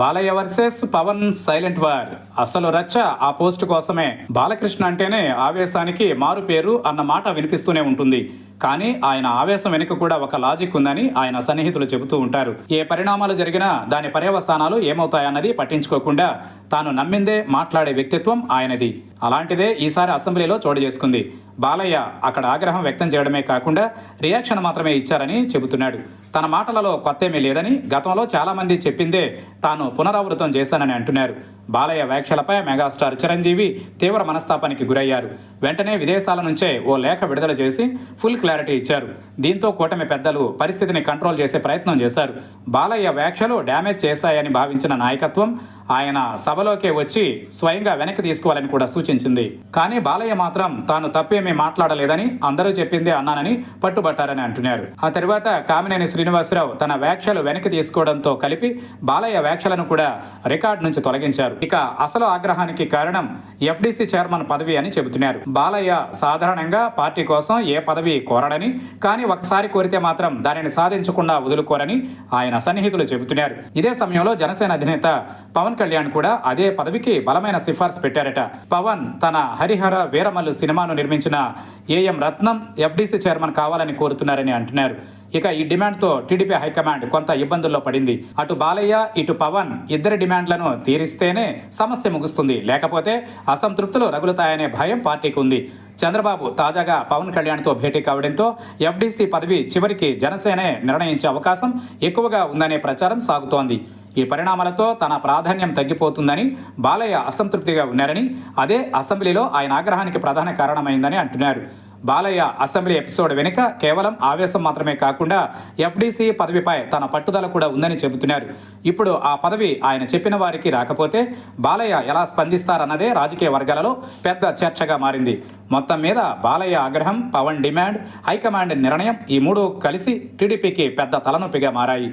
Balayya versus Pawan silent war. అసలు రచ్చ ఆ పోస్ట్ కోసమే. బాలకృష్ణ అంటేనే ఆవేశానికి మారు పేరు అన్న మాట వినిపిస్తూనే ఉంటుంది. కానీ ఆయన ఆవేశం వెనుక కూడా ఒక లాజిక్ ఉందని ఆయన సన్నిహితులు చెబుతూ ఉంటారు. ఏ పరిణామాలు జరిగినా దాని పర్యవసానాలు ఏమవుతాయన్నది పట్టించుకోకుండా తాను నమ్మిందే మాట్లాడే వ్యక్తిత్వం ఆయనది. అలాంటిదే ఈసారి అసెంబ్లీలో చోటు చేసుకుంది. బాలయ్య అక్కడ ఆగ్రహం వ్యక్తం చేయడమే కాకుండా రియాక్షన్ మాత్రమే ఇచ్చారని చెబుతున్నాడు. తన మాటలలో కొత్తేమీ లేదని గతంలో చాలామంది చెప్పిందే తాను పునరావృతం చేశానని అంటున్నారు. బాలయ్య వ్యాఖ్యలపై మెగాస్టార్ చిరంజీవి తీవ్ర మనస్తాపానికి గురయ్యారు. వెంటనే విదేశాల నుంచే ఓ లేఖ విడుదల చేసి ఫుల్ క్లారిటీ ఇచ్చారు. దీంతో కూటమి పెద్దలు పరిస్థితిని కంట్రోల్ చేసే ప్రయత్నం చేశారు. బాలయ్య వ్యాఖ్యలు డ్యామేజ్ చేశాయని భావించిన నాయకత్వం ఆయన సభలోకే వచ్చి స్వయంగా వెనక్కి తీసుకోవాలని కూడా సూచించింది. కానీ బాలయ్య మాత్రం తాను తప్పేమీ మాట్లాడలేదని అందరూ చెప్పిందే అన్నానని పట్టుబట్టారని అంటున్నారు. ఆ తర్వాత కామినేని శ్రీనివాసరావు తన వ్యాఖ్యలు వెనక్కి తీసుకోవడంతో కలిపి బాలయ్య వ్యాఖ్యలను కూడా రికార్డు నుంచి తొలగించారు. ఇక అసలు ఆగ్రహానికి కారణం ఎఫ్డీసీ చైర్మన్ పదవి అని చెబుతున్నారు. బాలయ్య సాధారణంగా పార్టీ కోసం ఏ పదవి కోరడని కానీ ఒకసారి కోరితే మాత్రం దానిని సాధించకుండా వదులుకోరని ఆయన సన్నిహితులు చెబుతున్నారు. ఇదే సమయంలో జనసేన అధినేత పవన్ కళ్యాణ్ కూడా అదే పదవికి బలమైన సిఫార్సు పెట్టారట. పవన్ తన హరిహర వీరమల్లు సినిమాను నిర్మించిన ఏఎం రత్నం ఎఫ్డీసీ చైర్మన్ కావాలని కోరుతున్నారని అంటున్నారు. ఇక ఈ డిమాండ్తో టీడీపీ హైకమాండ్ కొంత ఇబ్బందుల్లో పడింది. అటు బాలయ్య ఇటు పవన్ ఇద్దరి డిమాండ్లను తీరిస్తేనే సమస్య ముగుస్తుంది. లేకపోతే అసంతృప్తులు రగులుతాయనే భయం పార్టీకి ఉంది. చంద్రబాబు తాజాగా పవన్ కళ్యాణ్తో భేటీ కావడంతో ఎఫ్డీసీ పదవి చివరికి జనసేనే నిర్ణయించే అవకాశం ఎక్కువగా ఉందనే ప్రచారం సాగుతోంది. ఈ పరిణామాలతో తన ప్రాధాన్యం తగ్గిపోతుందని బాలయ్య అసంతృప్తిగా ఉన్నారని అదే అసెంబ్లీలో ఆయన ఆగ్రహానికి ప్రధాన కారణమైందని అంటున్నారు. బాలయ్య అసెంబ్లీ ఎపిసోడ్ వెనుక కేవలం ఆవేశం మాత్రమే కాకుండా ఎఫ్డీసీ పదవిపై తన పట్టుదల కూడా ఉందని చెబుతున్నారు. ఇప్పుడు ఆ పదవి ఆయన చెప్పిన వారికి రాకపోతే బాలయ్య ఎలా స్పందిస్తారన్నదే రాజకీయ వర్గాలలో పెద్ద చర్చగా మారింది. మొత్తం మీద బాలయ్య ఆగ్రహం పవన్ డిమాండ్ హైకమాండ్ నిర్ణయం ఈ మూడు కలిసి టీడీపీకి పెద్ద తలనొప్పిగా మారాయి.